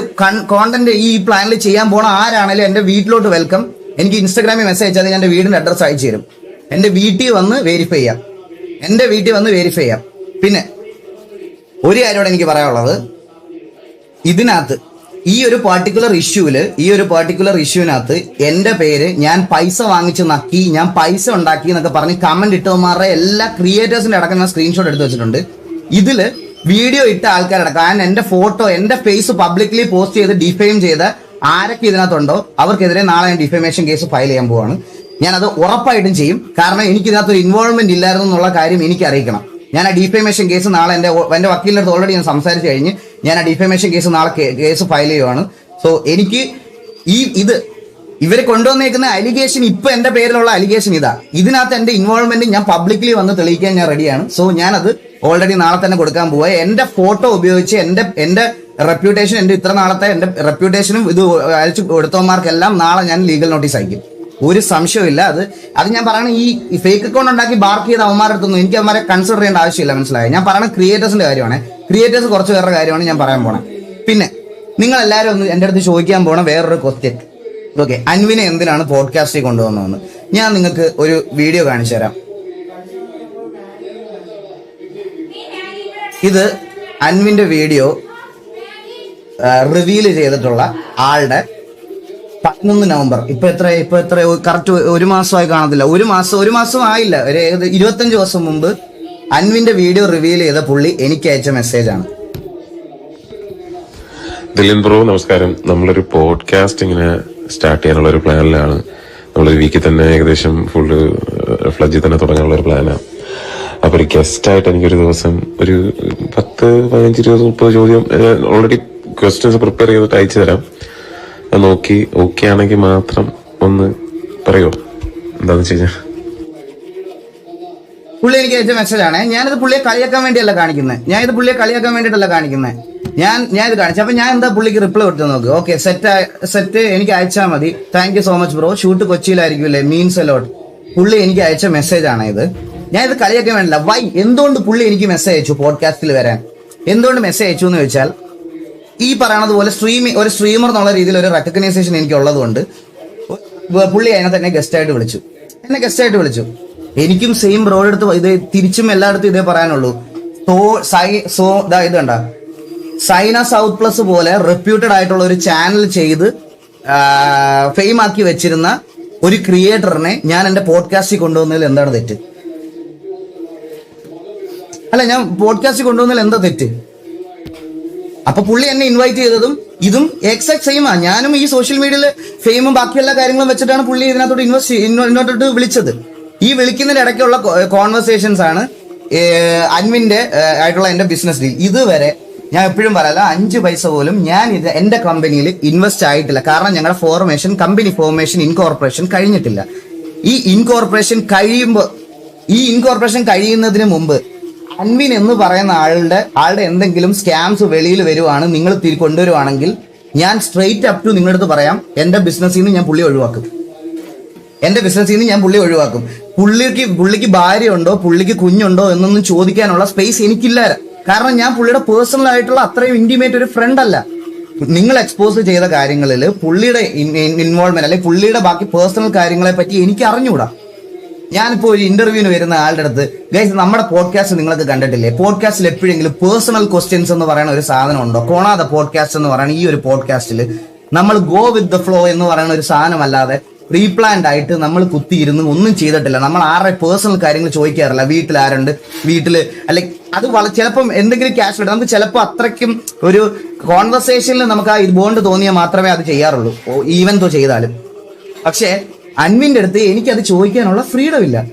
കോണ്ടന്റ് ഈ പ്ലാനിൽ ചെയ്യാൻ പോണ ആരാണേലും എന്റെ വീട്ടിലോട്ട് വെൽക്കം എനിക്ക് ഇൻസ്റ്റാഗ്രാമിൽ മെസ്സേജ് അയച്ചാൽ എന്റെ വീടിന്റെ അഡ്രസ്സ് അയച്ചു തരും. എന്റെ വീട്ടിൽ വന്ന് വെരിഫൈ ചെയ്യാം. എന്റെ വീട്ടിൽ വന്ന് വെരിഫൈ ചെയ്യാം. പിന്നെ ഒരു കാര്യമോടെ എനിക്ക് പറയാനുള്ളത്. ഇതിനകത്ത് ഈ ഒരു പാർട്ടിക്കുലർ ഇഷ്യൂൽ ഈ ഒരു പാർട്ടിക്കുലർ ഇഷ്യൂവിനകത്ത് എന്റെ പേര് ഞാൻ പൈസ വാങ്ങിച്ച് നക്കി ഞാൻ പൈസ ഉണ്ടാക്കി എന്നൊക്കെ പറഞ്ഞ് കമന്റ് ഇട്ടവന്മാരുടെ എല്ലാ ക്രിയേറ്റേഴ്സിന്റെ അടക്കം ഞാൻ സ്ക്രീൻഷോട്ട് എടുത്ത് വെച്ചിട്ടുണ്ട്. ഇതിൽ വീഡിയോ ഇട്ട ആൾക്കാരടക്കം ഞാൻ എന്റെ ഫോട്ടോ എന്റെ ഫേസ് പബ്ലിക്കലി പോസ്റ്റ് ചെയ്ത് ഡിഫെയിം ചെയ്ത ആരൊക്കെ ഇതിനകത്തുണ്ടോ അവർക്കെതിരെ നാളെ ഞാൻ ഡിഫമേഷൻ കേസ് ഫയൽ ചെയ്യാൻ പോവാണ്. ഞാൻ അത് ഉറപ്പായിട്ടും ചെയ്യും. കാരണം എനിക്ക് ഇതിനകത്ത് ഒരു ഇൻവോൾവ്മെന്റ് ഇല്ലായിരുന്നു എന്നുള്ള കാര്യം എനിക്ക് അറിയിക്കണം ഞാൻ ആ ഡിഫേമേഷൻ കേസ് നാളെ എന്റെ എന്റെ വക്കീലിന്റെ അടുത്ത് ഓൾറെഡി ഞാൻ സംസാരിച്ചു കഴിഞ്ഞ് ഞാൻ ആ ഡിഫമേഷൻ കേസ് നാളെ കേസ് ഫയൽ ചെയ്യുവാണ്. സോ എനിക്ക് ഈ ഇത് ഇവർ കൊണ്ടുവന്നേക്കുന്ന അലിഗേഷൻ ഇപ്പൊ എന്റെ പേരിലുള്ള അലിഗേഷൻ ഇതാ. ഇതിനകത്ത് എന്റെ ഇൻവോൾവ്മെന്റ് ഞാൻ പബ്ലിക്കലി വന്ന് തെളിയിക്കാൻ ഞാൻ റെഡിയാണ് സോ ഞാനത് ഓൾറെഡി നാളെ തന്നെ കൊടുക്കാൻ പോവാ. എന്റെ ഫോട്ടോ ഉപയോഗിച്ച് എന്റെ എന്റെ റെപ്യൂട്ടേഷൻ എന്റെ ഇത്ര നാളത്തെ എന്റെ റെപ്യൂട്ടേഷനും ഇത് അയച്ചു കൊടുത്തവന്മാർക്കെല്ലാം നാളെ ഞാൻ ലീഗൽ നോട്ടീസ് അയക്കും. ഒരു സംശയമില്ല അത് അത് ഞാൻ പറയണ ഈ ഫേക്ക് അക്കൗണ്ട് ഉണ്ടാക്കി ബാർക്ക് ചെയ്ത അവന്മാരെടുത്തൊന്നും എനിക്ക് അവന്മാരെ കൺസിഡർ ചെയ്യേണ്ട ആവശ്യമില്ല മനസ്സിലായോ? ഞാൻ പറയണ ക്രിയേറ്റേഴ്സിന്റെ കാര്യമാണ്. ക്രിയേറ്റേഴ്സ് കുറച്ച് പേരുടെ കാര്യമാണ് ഞാൻ പറയാൻ പോണേ. പിന്നെ നിങ്ങൾ എല്ലാവരും ഒന്ന് എന്റെ അടുത്ത് ചോദിക്കാൻ പോണ വേറൊരു ക്വസ്റ്റ്യൻ ഓക്കെ അൻവിനെ എന്തിനാണ് പോഡ്കാസ്റ്റിൽ കൊണ്ടുവന്നതെന്ന്. ഞാൻ നിങ്ങൾക്ക് ഒരു വീഡിയോ കാണിച്ചു തരാം. ഇത് അൻവിന്റെ വീഡിയോ റിവീൽ ചെയ്തിട്ടുള്ള ആളുടെ പതിനൊന്ന് നവംബർ. ഇപ്പൊ എത്ര ഇപ്പൊ എത്ര കറക്റ്റ് ഒരു മാസമായി കാണത്തില്ല. ഒരു മാസം ഒരു മാസം ആയില്ല. ഒരു ഇരുപത്തഞ്ച് ദിവസം മുമ്പ് അൻവിന്റെ വീഡിയോ റിവീൽ ചെയ്ത പുള്ളി എനിക്ക് അയച്ച മെസ്സേജ് ആണ്. ദിലീൻ ബ്രോ നമസ്കാരം. നമ്മളൊരു പോഡ്കാസ്റ്റ് ഇങ്ങനെ സ്റ്റാർട്ട് ചെയ്യാനുള്ള ഒരു പ്ലാനിലാണ് നമ്മളൊരു വീക്കിൽ തന്നെ ഏകദേശം ഫുള്ള് ഫ്ലജിൽ തന്നെ തുടങ്ങാനുള്ള ഒരു പ്ലാനാണ് അപ്പൊ ഒരു ഗസ്റ്റായിട്ട് എനിക്കൊരു ദിവസം ഒരു പത്ത് പതിനഞ്ച് ഇരുപത് മുപ്പത് ചോദ്യം ഓൾറെഡി ക്വസ്റ്റ്യൻസ് പ്രിപ്പയർ ചെയ്തിട്ട് അയച്ചു തരാം. നോക്കി ഓക്കെ ആണെങ്കിൽ മാത്രം ഒന്ന് പറയോ. എന്താന്ന് വെച്ച് കഴിഞ്ഞാൽ പുള്ളി എനിക്ക് അയച്ച മെസ്സേജ് ആണ്. ഞാനിത് പുള്ളിയെ കളിയാക്കാൻ വേണ്ടിയല്ല കാണിക്കുന്നത് ഞാൻ ഇത് പുള്ളിയെ കളിയാക്കാൻ വേണ്ടിയിട്ടല്ല കാണിക്കുന്നത് ഞാൻ ഞാൻ ഇത് കാണിച്ചു. അപ്പൊ ഞാൻ എന്താ പുള്ളിക്ക് റിപ്ലൈ കൊടുത്തു നോക്ക്? ഓക്കെ സെറ്റ് സെറ്റ് എനിക്ക് അയച്ചാൽ മതി. Thank you so much bro shoot കൊച്ചിയിലായിരിക്കും അല്ലേ മീൻസ് അലോട്ട് പുള്ളി എനിക്ക് അയച്ച മെസ്സേജ് ആണ് ഇത്. ഞാൻ ഇത് കളിയാക്കാൻ വേണ്ടില്ല വൈ എന്തുകൊണ്ട് പുള്ളി എനിക്ക് മെസ്സേജ് അയച്ചു പോഡ്കാസ്റ്റിൽ വരാൻ? എന്തുകൊണ്ട് മെസ്സേജ് അയച്ചു എന്ന് വെച്ചാൽ ഈ പറയണത് പോലെ സ്ട്രീമി ഒരു സ്ട്രീമർ എന്നുള്ള രീതിയിൽ ഒരു റെക്കഗ്നൈസേഷൻ എനിക്ക് ഉള്ളതുകൊണ്ട് പുള്ളി അതിനകത്ത് എന്നെ ഗസ്റ്റായിട്ട് വിളിച്ചു. എന്നെ ഗസ്റ്റായിട്ട് വിളിച്ചു. എനിക്കും സെയിം റോഡ് എടുത്ത് ഇത് തിരിച്ചും എല്ലായിടത്തും ഇതേ പറയാനുള്ളൂ. സോ സൈ സോ ഇതാ ഇത് കണ്ട. സൈന സൗത്ത് പ്ലസ് പോലെ റെപ്യൂട്ടഡ് ആയിട്ടുള്ള ഒരു ചാനൽ ചെയ്ത് ഫെയിം ആക്കി വെച്ചിരുന്ന ഒരു ക്രിയേറ്ററിനെ ഞാൻ എന്റെ പോഡ്കാസ്റ്റിൽ കൊണ്ടുവന്നതിൽ എന്താണ് തെറ്റ്? അല്ല ഞാൻ പോഡ്കാസ്റ്റിൽ കൊണ്ടുവന്നതിൽ എന്താ തെറ്റ്? അപ്പൊ പുള്ളി എന്നെ ഇൻവൈറ്റ് ചെയ്തതും ഇതും എക്സാക്ട് സെയിമാ ഞാനും ഈ സോഷ്യൽ മീഡിയയിൽ ഫെയിമും ബാക്കിയെല്ലാ കാര്യങ്ങളും വെച്ചിട്ടാണ് പുള്ളി ഇതിനകത്തോട്ട് ഇൻവെസ്റ്റ് ഇന്നോട്ടോട്ട് വിളിച്ചത്. ഈ വിളിക്കുന്നതിന്റെ ഇടയ്ക്കുള്ള കോൺവെർസേഷൻസ് ആണ് അൻവിന്റെ ആയിട്ടുള്ള എന്റെ ബിസിനസ് ഡീൽ ഇതുവരെ ഞാൻ എപ്പോഴും പറയാല അഞ്ച് പൈസ പോലും ഞാൻ ഇത് എന്റെ കമ്പനിയിൽ ഇൻവെസ്റ്റ് ആയിട്ടില്ല. കാരണം ഞങ്ങളുടെ ഫോർമേഷൻ കമ്പനി ഫോർമേഷൻ ഇൻകോർപ്പറേഷൻ കഴിഞ്ഞിട്ടില്ല. ഈ ഇൻകോർപ്പറേഷൻ കഴിയുമ്പോൾ ഈ ഇൻകോർപ്പറേഷൻ കഴിയുന്നതിന് മുമ്പ് അൻവിൻ എന്ന് പറയുന്ന ആളുടെ ആളുടെ എന്തെങ്കിലും സ്കാംസ് വെളിയിൽ വരുവാണ് നിങ്ങൾ കൊണ്ടുവരുവാണെങ്കിൽ ഞാൻ സ്ട്രെയിറ്റ് അപ് ടു നിങ്ങളുടെ അടുത്ത് പറയാം എന്റെ ബിസിനസ്സിൽ നിന്ന് ഞാൻ പുള്ളി ഒഴിവാക്കും. എന്റെ ബിസിനസ്സിൽ നിന്ന് ഞാൻ പുള്ളി ഒഴിവാക്കും. പുള്ളിക്ക് പുള്ളിക്ക് ഭാര്യയുണ്ടോ പുള്ളിക്ക് കുഞ്ഞുണ്ടോ എന്നൊന്നും ചോദിക്കാനുള്ള സ്പേസ് എനിക്കില്ല. കാരണം ഞാൻ പുള്ളിയുടെ പേഴ്സണൽ ആയിട്ടുള്ള അത്രയും ഇന്റിമേറ്റ് ഒരു ഫ്രണ്ട് അല്ല. നിങ്ങൾ എക്സ്പോസ് ചെയ്ത കാര്യങ്ങളിൽ പുള്ളിയുടെ ഇൻവോൾവ്മെന്റ് അല്ലെങ്കിൽ പുള്ളിയുടെ ബാക്കി പേഴ്സണൽ കാര്യങ്ങളെ പറ്റി എനിക്ക് അറിഞ്ഞുകൂടാ ഞാനിപ്പോ ഒരു ഇന്റർവ്യൂവിന് വരുന്ന ആളുടെ അടുത്ത് ഗൈസ് നമ്മുടെ പോഡ്കാസ്റ്റ് നിങ്ങൾക്ക് കണ്ടിട്ടില്ലേ? പോഡ്കാസ്റ്റിൽ എപ്പോഴെങ്കിലും പേഴ്സണൽ ക്വസ്റ്റ്യൻസ് എന്ന് പറയുന്ന ഒരു സാധനം ഉണ്ടോ? കോണാത പോഡ്കാസ്റ്റ് എന്ന് പറയുന്ന ഈ ഒരു പോഡ്കാസ്റ്റിൽ നമ്മൾ ഗോ വിത്ത് ദ ഫ്ലോ എന്ന് പറയുന്ന ഒരു സാധനം സാധനമല്ലാതെ റീപ്ലാൻഡ് ആയിട്ട് നമ്മൾ കുത്തിയിരുന്ന് ഒന്നും ചെയ്തിട്ടില്ല. നമ്മൾ ആരുടെ പേഴ്സണൽ കാര്യങ്ങൾ ചോദിക്കാറില്ല. വീട്ടിൽ ആരുണ്ട്? വീട്ടിൽ അല്ലെങ്കിൽ അത് വള ചിലപ്പം എന്തെങ്കിലും ക്യാഷ് കിട്ടും നമുക്ക് ചിലപ്പോൾ അത്രയ്ക്കും ഒരു കോൺവെർസേഷനിൽ നമുക്ക് ആ ഇത് ബോണ്ട് തോന്നിയാൽ മാത്രമേ അത് ചെയ്യാറുള്ളൂ. ഈവൻ തോ ചെയ്താലും. പക്ഷേ അൻവിന്റെ അടുത്ത് എനിക്ക് എനിക്കത് ചോദിക്കാനുള്ള ഫ്രീഡം ഇല്ല.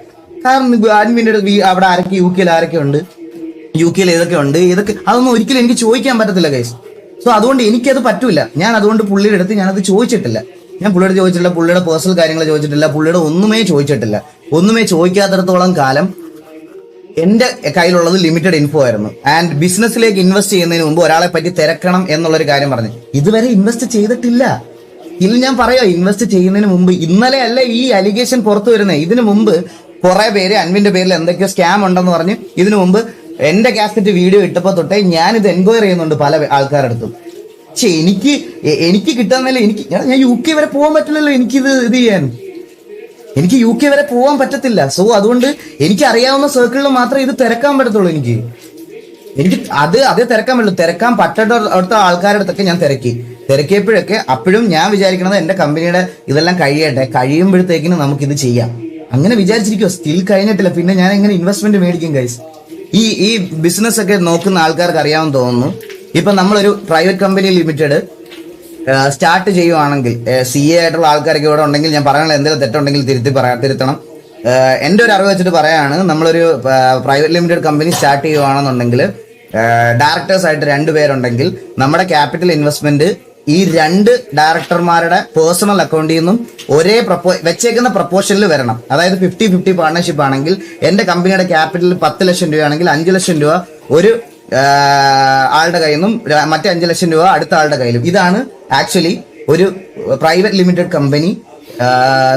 കാരണം അൻവിന്റെ അടുത്ത് അവിടെ ആരൊക്കെ യു കെയിൽ ആരൊക്കെ ഉണ്ട്? യു കെയിൽ ഏതൊക്കെ ഉണ്ട്? ഇതൊക്കെ അതൊന്നും ഒരിക്കലും എനിക്ക് ചോദിക്കാൻ പറ്റത്തില്ല ഗൈസ് സോ അതുകൊണ്ട് എനിക്കത് പറ്റൂല. ഞാൻ അതുകൊണ്ട് പുള്ളിയുടെ അടുത്ത് ഞാനത് ചോദിച്ചിട്ടില്ല. ഞാൻ പുള്ളിയുടെ ചോദിച്ചിട്ടില്ല പുള്ളിയുടെ പേഴ്സണൽ കാര്യങ്ങൾ ചോദിച്ചിട്ടില്ല പുള്ളിയുടെ ഒന്നുമേ ചോദിച്ചിട്ടില്ല. ഒന്നുമേ ചോദിക്കാത്തടത്തോളം കാലം എന്റെ കയ്യിലുള്ളത് ലിമിറ്റഡ് ഇൻഫോ ആയിരുന്നു. ആൻഡ് ബിസിനസ്സിലേക്ക് ഇൻവെസ്റ്റ് ചെയ്യുന്നതിന് മുമ്പ് ഒരാളെ പറ്റി തിരക്കണം എന്നുള്ളൊരു കാര്യം പറഞ്ഞു. ഇതുവരെ ഇൻവെസ്റ്റ് ചെയ്തിട്ടില്ല. ഇതിൽ ഞാൻ പറയാം ഇൻവെസ്റ്റ് ചെയ്യുന്നതിന് മുമ്പ് ഇന്നലെ അല്ല ഈ അലിഗേഷൻ പുറത്തു വരുന്നത് ഇതിനു മുമ്പ് കുറെ പേര് അൻവിന്റെ പേരിൽ എന്തൊക്കെയോ സ്കാം ഉണ്ടെന്ന് പറഞ്ഞ് ഇതിനു മുമ്പ് എന്റെ കാസറ്റ് വീഡിയോ ഇട്ടപ്പോ തൊട്ടേ ഞാൻ ഇത് എൻക്വയറി ചെയ്യുന്നുണ്ട് പല ആൾക്കാരുടെ അടുത്തും. പക്ഷെ എനിക്ക് എനിക്ക് കിട്ടാന്നല്ല എനിക്ക് ഞാൻ യു കെ വരെ പോകാൻ പറ്റില്ലല്ലോ എനിക്കിത് ഇത് ചെയ്യാൻ. എനിക്ക് യു കെ വരെ പോകാൻ പറ്റത്തില്ല. സോ അതുകൊണ്ട് എനിക്ക് അറിയാവുന്ന സർക്കിളിൽ മാത്രമേ ഇത് തിരക്കാൻ പറ്റത്തുള്ളൂ എനിക്ക്. എനിക്ക് അത് അതേ തിരക്കാൻ പറ്റുള്ളൂ. തിരക്കാൻ പറ്റേണ്ട അടുത്ത ആൾക്കാരുടെ അടുത്തൊക്കെ ഞാൻ തിരക്കി. തിരക്കിയപ്പോഴൊക്കെ അപ്പോഴും ഞാൻ വിചാരിക്കണത് എന്റെ കമ്പനിയുടെ ഇതെല്ലാം കഴിയട്ടെ കഴിയുമ്പോഴത്തേക്കിനും നമുക്കിത് ചെയ്യാം. അങ്ങനെ വിചാരിച്ചിരിക്കുവോ. സ്റ്റിൽ കഴിഞ്ഞിട്ടില്ല. പിന്നെ ഞാൻ എങ്ങനെ ഇൻവെസ്റ്റ്മെന്റ് മേടിക്കും ഗൈസ് ഈ ഈ ബിസിനസ് ഒക്കെ നോക്കുന്ന ആൾക്കാർക്ക് അറിയാമെന്ന് തോന്നുന്നു. ഇപ്പൊ നമ്മളൊരു പ്രൈവറ്റ് കമ്പനി ലിമിറ്റഡ് സ്റ്റാർട്ട് ചെയ്യുവാണെങ്കിൽ സി എ ആയിട്ടുള്ള ആൾക്കാരൊക്കെ ഇവിടെ ഉണ്ടെങ്കിൽ ഞാൻ പറയാനുള്ള എന്തെങ്കിലും തെറ്റുണ്ടെങ്കിൽ തിരുത്തി പറയാം തിരുത്തണം. എന്റെ ഒരു അറിവ് വെച്ചിട്ട് പറയാണ് നമ്മളൊരു പ്രൈവറ്റ് ലിമിറ്റഡ് കമ്പനി സ്റ്റാർട്ട് ചെയ്യുവാണെന്നുണ്ടെങ്കിൽ ഡയറക്ടേഴ്സ് ആയിട്ട് രണ്ടുപേരുണ്ടെങ്കിൽ നമ്മുടെ ക്യാപിറ്റൽ ഇൻവെസ്റ്റ്മെന്റ് ഈ രണ്ട് ഡയറക്ടർമാരുടെ പേഴ്സണൽ അക്കൗണ്ടിൽ നിന്നും ഒരേ പ്രപ്പോ വെച്ചേക്കുന്ന പ്രപ്പോഷനിൽ വരണം. അതായത് ഫിഫ്റ്റി ഫിഫ്റ്റി പാർട്ണർഷിപ്പ് ആണെങ്കിൽ എന്റെ കമ്പനിയുടെ ക്യാപിറ്റൽ പത്ത് ലക്ഷം രൂപയാണെങ്കിൽ അഞ്ച് ലക്ഷം രൂപ ഒരു ആളുടെ കയ്യിൽ നിന്നും മറ്റേ അഞ്ച് ലക്ഷം രൂപ അടുത്ത ആളുടെ കയ്യിലും. ഇതാണ് ആക്ച്വലി ഒരു പ്രൈവറ്റ് ലിമിറ്റഡ് കമ്പനി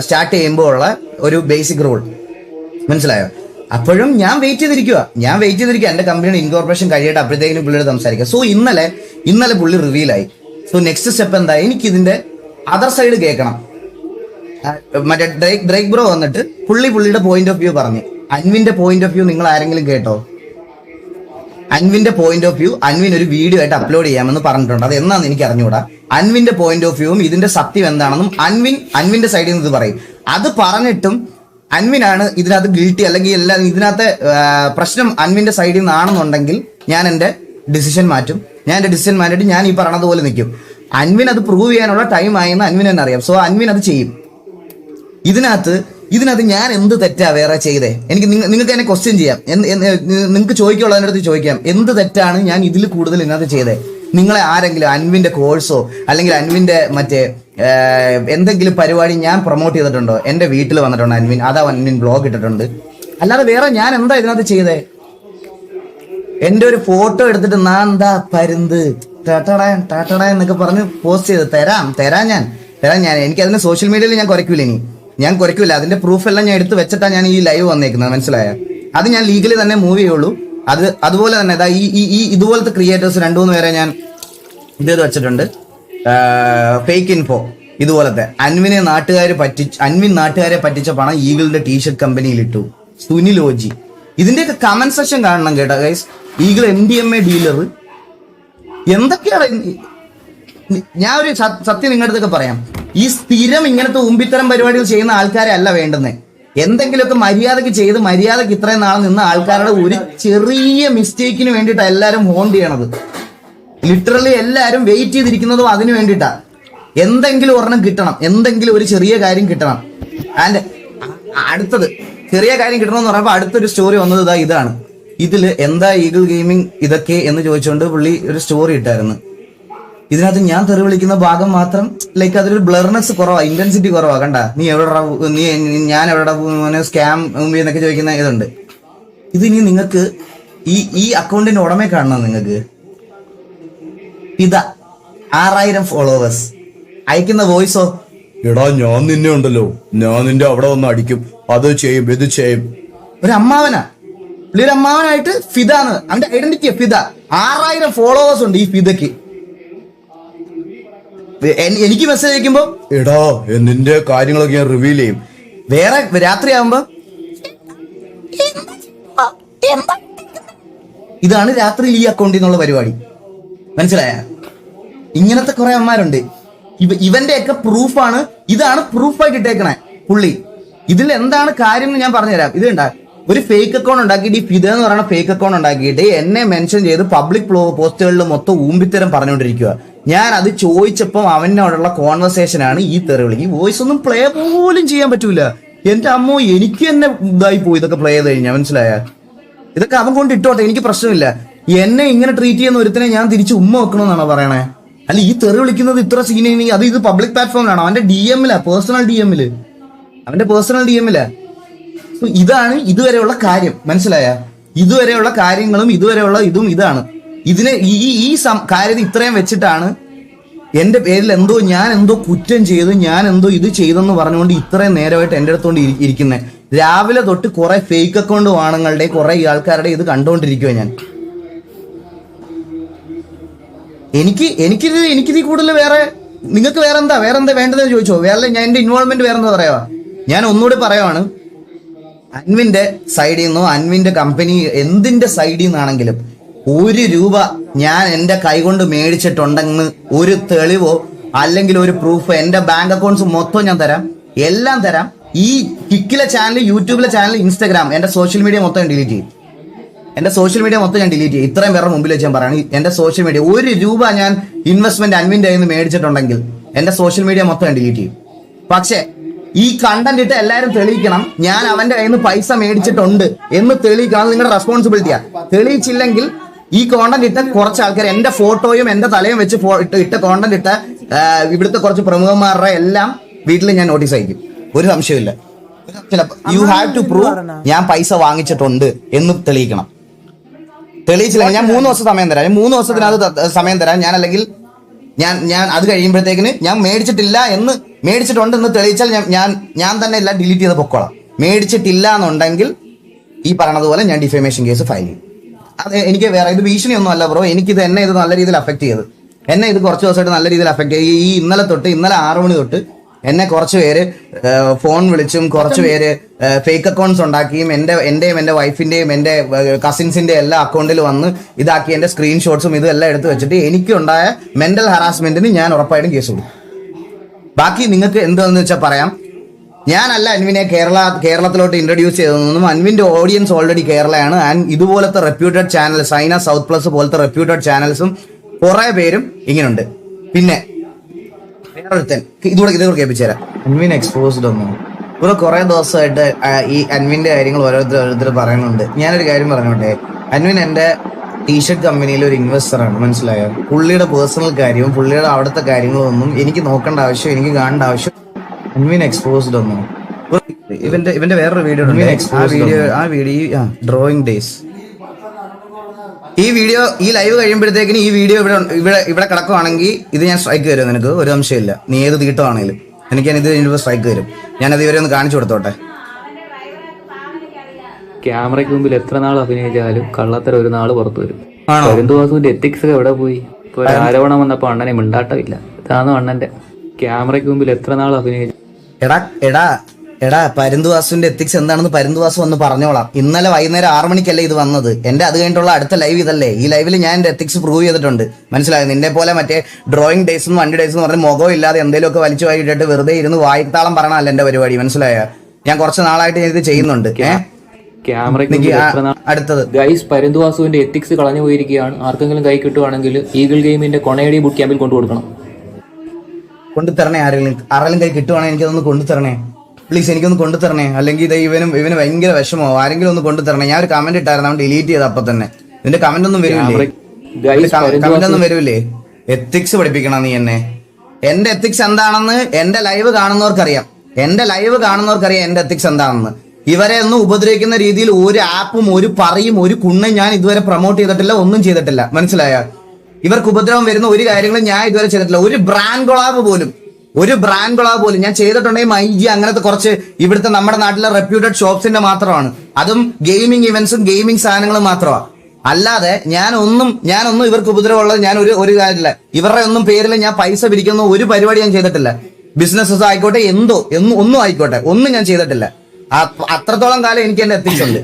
സ്റ്റാർട്ട് ചെയ്യുമ്പോൾ ഉള്ള ഒരു ബേസിക് റൂൾ മനസ്സിലായോ? അപ്പോഴും ഞാൻ വെയിറ്റ് ചെയ്തിരിക്കുക ഞാൻ വെയിറ്റ് ചെയ്തിരിക്കുക എന്റെ കമ്പനിയുടെ ഇൻകോർപ്പറേഷൻ കഴിയട്ടെ അപ്പോഴത്തേക്കും പുള്ളിയോട് സംസാരിക്കുക സോ ഇന്നലെ ഇന്നലെ പുള്ളി റിവീലായി സോ നെക്സ്റ്റ് സ്റ്റെപ്പ് എന്താ? എനിക്ക് ഇതിന്റെ അതർ സൈഡ് കേൾക്കണം മറ്റേ ഡ്രേക്ക് ഡ്രേക്ക് ബ്രോ വന്നിട്ട് പുള്ളി പുള്ളിയുടെ പോയിന്റ് ഓഫ് വ്യൂ പറഞ്ഞു. അൻവിന്റെ പോയിന്റ് ഓഫ് വ്യൂ നിങ്ങൾ ആരെങ്കിലും കേട്ടോ? അൻവിന്റെ പോയിന്റ് ഓഫ് വ്യൂ അൻവിൻ ഒരു വീഡിയോ ആയിട്ട് അപ്ലോഡ് ചെയ്യാമെന്ന് പറഞ്ഞിട്ടുണ്ട്. അത് എന്നാന്ന് എനിക്ക് അറിഞ്ഞുകൂടാ? അൻവിന്റെ പോയിന്റ് ഓഫ് വ്യൂവും ഇതിന്റെ സത്യം എന്താണെന്നും അൻവിൻ അൻവിന്റെ സൈഡിൽ നിന്ന് ഇത് പറയും. അത് പറഞ്ഞിട്ടും അൻവിനാണ് ഇതിനകത്ത് ഗിൽട്ടി അല്ലെങ്കിൽ എല്ലാ ഇതിനകത്തെ പ്രശ്നം അൻവിന്റെ സൈഡിൽ നിന്നാണെന്നുണ്ടെങ്കിൽ ഞാൻ എന്റെ ഡിസിഷൻ മാറ്റും. ഞാൻ എന്റെ ഡിസിഷൻ മാറ്റിയിട്ട് ഞാൻ ഈ പറഞ്ഞതുപോലെ നിൽക്കും. അൻവിൻ അത് പ്രൂവ് ചെയ്യാനുള്ള ടൈം ആയെന്ന് അൻവിൻ തന്നെ അറിയാം. സോ അൻവിൻ അത് ചെയ്യും. ഇതിനകത്ത് ഇതിനകത്ത് ഞാൻ എന്ത് തെറ്റാ വേറെ ചെയ്തേ? എനിക്ക് നിങ്ങ- നിങ്ങൾക്ക് എന്നെ ക്വസ്റ്റ്യൻ ചെയ്യാം. നിങ്ങൾക്ക് ചോദിക്കുള്ള അടുത്ത് ചോദിക്കാം. എന്ത് തെറ്റാണ് ഞാൻ ഇതിൽ കൂടുതൽ ഇതിനകത്ത് ചെയ്തേ? നിങ്ങളെ ആരെങ്കിലും അൻവിന്റെ കോഴ്സോ അല്ലെങ്കിൽ അൻവിന്റെ മറ്റേ എന്തെങ്കിലും പരിപാടി ഞാൻ പ്രൊമോട്ട് ചെയ്തിട്ടുണ്ടോ? എന്റെ വീട്ടിൽ വന്നിട്ടുണ്ടോ അൻവിൻ. അതാ അൻവിൻ ബ്ലോഗ് ഇട്ടിട്ടുണ്ട്. അല്ലാതെ വേറെ ഞാൻ എന്താ ഇതിനകത്ത് ചെയ്തേ? എന്റെ ഒരു ഫോട്ടോ എടുത്തിട്ട് നാ എന്താ പരുന്ത്? ടാട്ടടാ ടാട്ടടാ എന്നൊക്കെ പറഞ്ഞ് പോസ്റ്റ് ചെയ്ത് തരാം തരാം ഞാൻ തരാം ഞാൻ. എനിക്ക് അതിന് സോഷ്യൽ മീഡിയയിൽ ഞാൻ കുറയ്ക്കൂല ഇനി. ഞാൻ കുറയ്ക്കൂല. അതിന്റെ പ്രൂഫ് എല്ലാം ഞാൻ എടുത്ത് വെച്ചിട്ടാണ് ഞാൻ ഈ ലൈവ് വന്നേക്കുന്നത് മനസ്സിലായ? അത് ഞാൻ ലീഗലി തന്നെ മൂവ് ചെയ്യുള്ളൂ. അത് അതുപോലെ തന്നെ ഈ ഈ- ഇതുപോലത്തെ ക്രിയേറ്റേഴ്സ് രണ്ടു മൂന്ന് പേരെ ഞാൻ ഇത് വെച്ചിട്ടുണ്ട്. ഫേക്ക് ഇൻഫോ ഇതുപോലത്തെ. അൻവിനെ നാട്ടുകാരെ പറ്റിച്ച് അൻവിൻ നാട്ടുകാരെ പറ്റിച്ച പണം ഈഗിളിന്റെ ടീഷർട്ട് കമ്പനിയിൽ ഇട്ടു. സുനിൽ ഓജി. ഇതിന്റെയൊക്കെ കമന്റ് സെക്ഷൻ കാണണം കേട്ടോ guys eagle M D M A dealer എന്തൊക്കെയാണ് ഞാൻ ഒരു സത്യം നിങ്ങളുടെ പറയാം. ഈ സ്ഥിരം ഇങ്ങനത്തെ ഉമ്പിത്തരം പരിപാടികൾ ചെയ്യുന്ന ആൾക്കാരെ അല്ല വേണ്ടുന്നത് എന്തെങ്കിലുമൊക്കെ മര്യാദയ്ക്ക് ചെയ്ത് മര്യാദയ്ക്ക് ഇത്രയും നാൾ നിന്ന ആൾക്കാരുടെ ഒരു ചെറിയ മിസ്റ്റേക്കിന് വേണ്ടിയിട്ടാണ് എല്ലാവരും ഹോണ്ട് ചെയ്യണത്. ലിറ്ററലി എല്ലാവരും വെയിറ്റ് ചെയ്തിരിക്കുന്നതും അതിനു വേണ്ടിയിട്ടാ. എന്തെങ്കിലും ഒരെണ്ണം കിട്ടണം. എന്തെങ്കിലും ഒരു ചെറിയ കാര്യം കിട്ടണം. ആൻഡ് അടുത്തത് ചെറിയ കാര്യം കിട്ടണമെന്ന് പറയുമ്പോൾ അടുത്തൊരു സ്റ്റോറി വന്നത് ഇതാ ഇതാണ്. ഇതിൽ എന്താ ഈഗിൾ ഗെയിമിംഗ് ഇതൊക്കെ എന്ന് ചോദിച്ചുകൊണ്ട് പുള്ളി ഒരു സ്റ്റോറി ഇട്ടായിരുന്നു. ഇതിനകത്ത് ഞാൻ തെറി വിളിക്കുന്ന ഭാഗം മാത്രം ലൈക്ക് അതിലൊരു ബ്ലർനെസ് കുറവാ ഇന്റൻസിറ്റി കുറവാ കണ്ട? നീ എവിടെ നീ ഞാൻ എവിടെ സ്കാം എന്നൊക്കെ ചോദിക്കുന്ന ഇതുണ്ട്. ഇത് ഇനി നിങ്ങൾക്ക് ഈ ഈ അക്കൗണ്ടിന്റെ ഉടമയെ കാണണം നിങ്ങൾക്ക്? ഇതാ ആറായിരം ഫോളോവേഴ്സ് അയക്കുന്ന വോയിസോ എടാ ഞാൻ നിന്നെ ഉണ്ടല്ലോ. ഞാൻ നിന്റെ അവിടെ വന്ന് അടിക്കും. അത് ചെയ്യും ഇത് ചെയ്യും. ഒരു അമ്മാവനാ. പുള്ളി ഫിദ എന്ന് അവന്റെ ഐഡന്റിറ്റി ഫിദ. ആറായിരം ഫോളോവേഴ്സ് ഉണ്ട് ഈ ഫിദയ്ക്ക്. എനിക്ക് മെസ്സേജ് അയക്കുമ്പോ എടാ നിന്റെ കാര്യങ്ങളൊക്കെ ഞാൻ റിവീൽ ചെയ്യും. വേറെ രാത്രി ആവുമ്പോ ഇതാണ് രാത്രി ഈ അക്കൗണ്ടിൽ നിന്നുള്ള പരിപാടി. മനസ്സിലായ? ഇങ്ങനത്തെ കുറെ അമ്മമാരുണ്ട് ഇവ ഇവന്റെ ഒക്കെ പ്രൂഫാണ് ഇതാണ് പ്രൂഫായിട്ട് ഇട്ടേക്കണേ. പുള്ളി. ഇതിൽ എന്താണ് കാര്യം എന്ന് ഞാൻ പറഞ്ഞുതരാം. ഇത് കണ്ട ഒരു ഫേക്ക് അക്കൗണ്ട് ഉണ്ടാക്കിയിട്ട് ഈ ഫിദ എന്ന് പറയുന്ന ഫേക്ക് അക്കൗണ്ട് ഉണ്ടാക്കിയിട്ട് എന്നെ മെൻഷൻ ചെയ്ത് പബ്ലിക് പോസ്റ്റുകളിൽ മൊത്തം ഊമ്പിത്തരം പറഞ്ഞുകൊണ്ടിരിക്കുക ഞാൻ അത് ചോദിച്ചപ്പോൾ അവനോടുള്ള കോൺവെർസേഷൻ ആണ് ഈ തെറി വിളിക്ക്. വോയിസ് ഒന്നും പ്ലേ പോലും ചെയ്യാൻ പറ്റൂല. എന്റെ അമ്മോ എനിക്ക് തന്നെ ഇതായി പോയി. ഇതൊക്കെ പ്ലേ ചെയ്ത് കഴിഞ്ഞാൽ മനസ്സിലായ? ഇതൊക്കെ അവൻ കൊണ്ട് ഇട്ടോട്ടെ എനിക്ക് പ്രശ്നമില്ല. എന്നെ ഇങ്ങനെ ട്രീറ്റ് ചെയ്യുന്ന ഒരുത്തിനെ ഞാൻ തിരിച്ച് ഉമ്മ വെക്കണമെന്നാണോ പറയണേ? അല്ല ഈ തെറി വിളിക്കുന്നത് ഇത്ര സീൻ അത് ഇത് പബ്ലിക് പ്ലാറ്റ്ഫോമിലാണ് അവന്റെ ഡി എമ്മിലാ പേഴ്സണൽ ഡി എമ്മിൽ അവന്റെ പേഴ്സണൽ ഡി എമ്മിലാ ഇതാണ് ഇതുവരെയുള്ള കാര്യം. മനസ്സിലായ? ഇതുവരെയുള്ള കാര്യങ്ങളും ഇതുവരെയുള്ള ഇതും ഇതാണ്. ഇതിനെ ഈ ഈ- കാര്യത്തിൽ ഇത്രയും വെച്ചിട്ടാണ് എന്റെ പേരിൽ എന്തോ ഞാൻ എന്തോ കുറ്റം ചെയ്തു ഞാൻ എന്തോ ഇത് ചെയ്തെന്ന് പറഞ്ഞുകൊണ്ട് ഇത്രയും നേരമായിട്ട് എന്റെ അടുത്തോണ്ട് ഇരിക്കുന്നത് രാവിലെ തൊട്ട് കുറെ ഫേക്ക് അക്കൗണ്ട് വാണങ്ങളുടെ കുറെ ആൾക്കാരുടെ ഇത് കണ്ടുകൊണ്ടിരിക്കുക ഞാൻ. എനിക്ക് എനിക്കിത് എനിക്കിത് കൂടുതൽ വേറെ നിങ്ങൾക്ക് വേറെന്താ? വേറെന്താ വേറെ വേണ്ടതെന്ന് ചോദിച്ചോ? വേറെ ഞാൻ എന്റെ ഇൻവോൾവ്മെന്റ് വേറെന്താ പറയാ ഞാൻ ഒന്നുകൂടി പറയുവാണ്. അൻവിന്റെ സൈഡിൽ നിന്നോ അൻവിന്റെ കമ്പനി എന്തിന്റെ സൈഡിൽ നിന്നാണെങ്കിലും ഒരു രൂപ ഞാൻ എന്റെ കൈകൊണ്ട് മേടിച്ചിട്ടുണ്ടെന്ന് ഒരു തെളിവോ അല്ലെങ്കിൽ ഒരു പ്രൂഫ് എന്റെ ബാങ്ക് അക്കൗണ്ട്സ് മൊത്തം ഞാൻ തരാം. എല്ലാം തരാം. ഈ കിക്കിലെ ചാനൽ യൂട്യൂബിലെ ചാനൽ ഇൻസ്റ്റാഗ്രാം എന്റെ സോഷ്യൽ മീഡിയ മൊത്തം ഞാൻ ഡിലീറ്റ് ചെയ്യും. എന്റെ സോഷ്യൽ മീഡിയ മൊത്തം ഞാൻ ഡിലീറ്റ് ചെയ്യും. ഇത്രയും പേരുടെ മുമ്പിൽ വെച്ച് ഞാൻ പറയാണ്. എന്റെ സോഷ്യൽ മീഡിയ ഒരു രൂപ ഞാൻ ഇൻവെസ്റ്റ്മെന്റ് അൻവിന്റെ കയ്യിൽ നിന്ന് മേടിച്ചിട്ടുണ്ടെങ്കിൽ എന്റെ സോഷ്യൽ മീഡിയ മൊത്തം ഞാൻ ഡിലീറ്റ് ചെയ്യും. പക്ഷേ ഈ കണ്ടന്റ് ഇട്ട് എല്ലാരും തെളിയിക്കണം. ഞാൻ അവന്റെ കയ്യിൽ നിന്ന് പൈസ മേടിച്ചിട്ടുണ്ട് എന്ന് തെളിയിക്കണം നിങ്ങളുടെ റെസ്പോൺസിബിലിറ്റിയാ തെളിയിച്ചില്ലെങ്കിൽ ഈ കോണ്ടന്റ് ഇട്ട കുറച്ച് ആൾക്കാർ എന്റെ ഫോട്ടോയും എന്റെ തലയും വെച്ച് ഇട്ട കോണ്ടന്റ് ഇട്ട ഇവിടുത്തെ കുറച്ച് പ്രമുഖന്മാരുടെ എല്ലാം വീട്ടിൽ ഞാൻ നോട്ടീസ് അയക്കും. ഒരു സംശയമില്ല യു ഹാവ് ടു പ്രൂവ് ഞാൻ പൈസ വാങ്ങിച്ചിട്ടുണ്ട് എന്ന് തെളിയിക്കണം. തെളിയിച്ചില്ല ഞാൻ മൂന്ന് ദിവസം സമയം തരാം. മൂന്ന് ദിവസത്തിനകത്ത് സമയം തരാം. ഞാൻ അല്ലെങ്കിൽ ഞാൻ ഞാൻ അത് കഴിയുമ്പോഴത്തേക്കിന് ഞാൻ മേടിച്ചിട്ടില്ല എന്ന് മേടിച്ചിട്ടുണ്ടെന്ന് തെളിയിച്ചാൽ ഞാൻ ഞാൻ തന്നെ എല്ലാം ഡിലീറ്റ് ചെയ്ത് പൊക്കോളാം. മേടിച്ചിട്ടില്ല എന്നുണ്ടെങ്കിൽ ഈ പറഞ്ഞതുപോലെ ഞാൻ ഡിഫേമേഷൻ കേസ് ഫയൽ ചെയ്യും. അത് എനിക്ക് വേറെ ഇത് ഭീഷണിയൊന്നും അല്ല ബ്രോ. എനിക്കിത് എന്നെ ഇത് നല്ല രീതിയിൽ അഫക്ട് ചെയ്ത്. എന്നെ ഇത് കുറച്ച് ദിവസമായിട്ട് നല്ല രീതിയിൽ അഫക്ട് ചെയ്ത്. ഈ ഇന്നലെ തൊട്ട് ഇന്നലെ ആറ് മണി തൊട്ട് എന്നെ കുറച്ച് പേര് ഫോൺ വിളിച്ചും കുറച്ച് പേര് ഫേക്ക് അക്കൗണ്ട്സ് ഉണ്ടാക്കിയും എന്റെ എന്റെയും എന്റെ വൈഫിന്റെയും എന്റെ കസിൻസിന്റെ എല്ലാ അക്കൗണ്ടിൽ വന്ന് ഇതാക്കി എന്റെ സ്ക്രീൻഷോട്ട്സും ഇതെല്ലാം എടുത്തു എടുത്ത് വെച്ചിട്ട് എനിക്കുണ്ടായ മെന്റൽ ഹറാസ്മെന്റിന് ഞാൻ ഉറപ്പായിട്ടും കേസ് കൊടുക്കും. ബാക്കി നിങ്ങൾക്ക് എന്താണെന്ന് വെച്ചാൽ പറയാം. ഞാനല്ല അൻവിനെ കേരള കേരളത്തിലോട്ട് ഇൻട്രൊഡ്യൂസ് ചെയ്തതെന്നും അൻവിന്റെ ഓഡിയൻസ് ഓൾറെഡി കേരളയാണ്. ആൻഡ് ഇതുപോലത്തെ reputed channel Saina south plus പോലത്തെ റെപ്യൂട്ടഡ് ചാനൽസും കുറേ പേരും ഇങ്ങനെയുണ്ട് പിന്നെ വേറൊരുത്തൻ ഇതുകൂടെ ഇതുകൂടെ കേൾപ്പിച്ചു തരാം. അൻവിൻ എക്സ്പോസ്ഡ് ഒന്നും ഇവിടെ കുറെ ദിവസമായിട്ട് ഈ അൻവിന്റെ കാര്യങ്ങൾ ഓരോരുത്തർ ഓരോരുത്തർ പറയുന്നുണ്ട്. ഞാനൊരു കാര്യം പറഞ്ഞോട്ടെ? അൻവിൻ എന്റെ ടീഷർട്ട് കമ്പനിയിലെ ഒരു ഇൻവെസ്റ്റർ ആണ് മനസ്സിലായോ? പുള്ളിയുടെ പേഴ്സണൽ കാര്യവും പുള്ളിയുടെ അവിടുത്തെ കാര്യങ്ങളും ഒന്നും എനിക്ക് നോക്കേണ്ട ആവശ്യം എനിക്ക് കാണേണ്ട ആവശ്യം അൻവിൻ എക്സ്പോസ്ഡ് ഒന്നും ഇവന്റെ ഇവന്റെ വേറൊരു വീഡിയോ ആ വീഡിയോ ആ വീഡിയോ ഡ്രോയിങ് ഡേയ്സ് ഈ വീഡിയോ ഈ ലൈവ് കഴിയുമ്പോഴത്തേക്കിന് ഈ വീഡിയോ ഇവിടെ ഇവിടെ ഇവിടെ കിടക്കുവാണെങ്കിൽ ഇത് ഞാൻ സ്ട്രൈക്ക് തരും നിനക്ക്. ഒരു സംശയമില്ല. നീ ഏത് തീട്ടമാണെങ്കിലും എനിക്ക് ഞാൻ ഇത് കഴിഞ്ഞപ്പോൾ സ്ട്രൈക്ക് തരും. ഞാനത് ഇവരെ ഒന്ന് കാണിച്ചു കൊടുത്തോട്ടെ. ക്യാമറയ്ക്ക് മുമ്പിൽ എത്ര നാൾ അഭിനയിച്ചാലും കള്ളത്തര ഒരു നാൾ പുറത്തു വരും? പെരുന്തുവാസുവിന്റെ എത്തിക്സ് ഒക്കെ എവിടെ പോയി? ഇപ്പൊ ഒരു ആരോപണം വന്നപ്പോ അണ്ണനെ മിണ്ടാട്ടമില്ല. ഇതാണ് അണ്ണന്റെ. ക്യാമറയ്ക്ക് മുമ്പിൽ എത്ര നാൾ അഭിനയിച്ചു എടാ എടാ എടാ പരുന്തുവാസുവിന്റെ എത്തിക്സ് എന്താണെന്ന് പരുന്തുവാസു വന്ന് പറഞ്ഞോളാം. ഇന്നലെ വൈകുന്നേരം ആറു മണിക്കല്ലേ ഇത് വന്നത്? എന്റെ അത് കഴിഞ്ഞിട്ടുള്ള അടുത്ത ലൈവ് ഇതല്ലേ? ഈ ലൈവിൽ ഞാൻ എന്റെ എത്തിക്സ് പ്രൂവ് ചെയ്തിട്ടുണ്ട്. മനസ്സിലായോ? നിന്നെ പോലെ മറ്റേ ഡ്രോയിങ് ഡേയ്സ് വണ്ടി ഡേയ്സ് എന്ന് പറഞ്ഞ് മുഖം ഇല്ലാതെ എന്തെങ്കിലുമൊക്കെ വലിച്ചു വായിട്ടിട്ട് വെറുതെ ഇരുന്ന് വായിത്താളം പറയണമല്ല എന്റെ പരിപാടി? മനസ്സിലായ? ഞാൻ കുറച്ച് നാളായിട്ട് ഞാൻ ഇത് ചെയ്യുന്നുണ്ട്. ഏഹ്? അടുത്തത്. ഗൈസ് പരുന്തുവാസുവിന്റെ എത്തിക്സ് കളഞ്ഞു പോയിരിക്കുകയാണ്. ആർക്കെങ്കിലും കൈ കിട്ടുവാണെങ്കിൽ ഈഗിൾ ഗെയിമിന്റെ കൊണയടി ബുക്ക് ക്യാമ്പിൽ കൊണ്ടു കൊടുക്കണം കൊണ്ടുതരണേ ആരെങ്കിലും? ആരെങ്കിലും കൈ കിട്ടുവാണെങ്കിൽ എനിക്കതൊന്ന് കൊണ്ടുതരണേ. പ്ലീസ് എനിക്കൊന്ന് കൊണ്ടുതരണേ. അല്ലെങ്കിൽ ഇത് ഇവനും ഇവന് ഭയങ്കര വിഷമോ ആരെങ്കിലും ഒന്ന് കൊണ്ടുതരണേ. ഞാൻ ഒരു കമന്റ് ഇട്ടായിരുന്നു. അവൻ ഡിലീറ്റ് ചെയ്ത അപ്പൊ തന്നെ. ഇതിന്റെ കമന്റ് ഒന്നും വരില്ലേ? ഗൈസ് കമന്റ് ഒന്നും വരുമില്ലേ എത്തിക്സ് പഠിപ്പിക്കണം നീ എന്നെ. എന്റെ എത്തിക്സ് എന്താണെന്ന് എന്റെ ലൈവ് കാണുന്നവർക്കറിയാം. എന്റെ ലൈവ് കാണുന്നവർക്കറിയാം എന്റെ എത്തിക്സ് എന്താണെന്ന്. ഇവരെ ഒന്നും ഉപദ്രവിക്കുന്ന രീതിയിൽ ഒരു ആപ്പും ഒരു പറയും ഒരു കുണ്ണും ഞാൻ ഇതുവരെ പ്രൊമോട്ട് ചെയ്തിട്ടില്ല ഒന്നും ചെയ്തിട്ടില്ല. മനസ്സിലായ? ഇവർക്ക് ഉപദ്രവം വരുന്ന ഒരു കാര്യങ്ങളും ഞാൻ ഇതുവരെ ചെയ്തിട്ടില്ല. ഒരു ബ്രാൻഡ് കൊളാബ് പോലും. ഒരു ബ്രാൻഡ് കൊളാബ് പോലും. ഞാൻ ചെയ്തിട്ടുണ്ടെങ്കിൽ മൈജി അങ്ങനത്തെ കുറച്ച് ഇവിടുത്തെ നമ്മുടെ നാട്ടിലെ റെപ്യൂട്ടഡ് ഷോപ്സിന്റെ മാത്രമാണ്. അതും ഗെയിമിംഗ് ഇവന്റ്സും ഗെയിമിംഗ് സാധനങ്ങളും മാത്രമാണ് അല്ലാതെ ഞാൻ ഒന്നും ഞാനൊന്നും ഇവർക്ക് ഉപദ്രവമുള്ളത് ഞാൻ ഒരു ഒരു കാര്യമില്ല ഇവരുടെ ഒന്നും പേരിൽ ഞാൻ പൈസ പിരിക്കുന്ന ഒരു പരിപാടി ഞാൻ ചെയ്തിട്ടില്ല. ബിസിനസ്സസ് ആയിക്കോട്ടെ എന്തോ എന്നും ഒന്നും ആയിക്കോട്ടെ ഒന്നും ഞാൻ ചെയ്തിട്ടില്ല. അത്രത്തോളം കാലം എനിക്ക് എന്റെ എത്തിച്ചുണ്ട്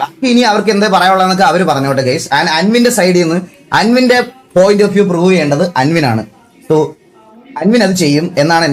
ബാക്കി ഇനി അവർക്ക് എന്താ പറയാനുള്ളതെന്നൊക്കെ അവർ പറഞ്ഞോട്ടെ ഗൈസ് ആൻഡ് അൻവിന്റെ സൈഡിൽ നിന്ന് അൻവിന്റെ പോയിന്റ് ഓഫ് വ്യൂ പ്രൂവ് ചെയ്യേണ്ടത് അൻവിനാണ് സോ അൻവിൻ അത് ചെയ്യും എന്നാണ്